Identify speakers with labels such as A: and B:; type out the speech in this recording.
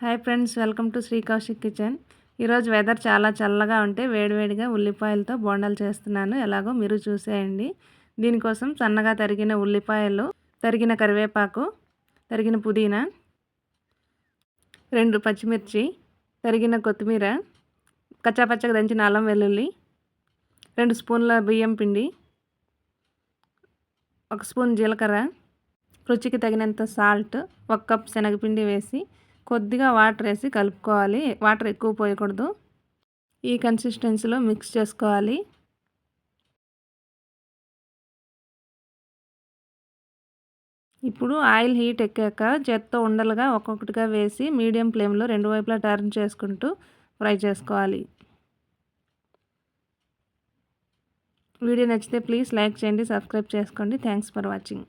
A: Hi friends welcome to Sri Kaushik kitchen. ఈరోజు weather చాలా చల్లగా ఉంటే వేడివేడిగా ఉల్లిపాయలతో బోండాలు చేస్తున్నాను. ఎలాగో మీరు చూసేయండి. దీనికోసం సన్నగా తరిగిన ఉల్లిపాయలు తరిగిన కరివేపాకు తరిగిన పుదీనా రెండు పచ్చిమిర్చి తరిగిన కొత్తిమీర కచ్చాపచ్చగా దంచిన అల్లం వెల్లుల్లి రెండు స్పూన్ల బియ్యం పిండి ఒక స్పూన్ జీలకర్ర రుచికి తగినంత సాల్ట్ ఒక కప్ శనగపిండి వేసి కొద్దిగా వాటర్ వేసి కలుపుకోవాలి. వాటర్ ఎక్కువ పోయకూడదు. ఈ కన్సిస్టెన్సీలో మిక్స్ చేసుకోవాలి. ఇప్పుడు ఆయిల్ హీట్ ఎక్కాక చేత్తో ఉండలుగా ఒక్కొక్కటిగా వేసి మీడియం ఫ్లేమ్లో రెండు వైపులా టర్న్ చేసుకుంటూ ఫ్రై చేసుకోవాలి. వీడియో నచ్చితే ప్లీజ్ లైక్ చేయండి సబ్స్క్రైబ్ చేసుకోండి. Thanks for watching.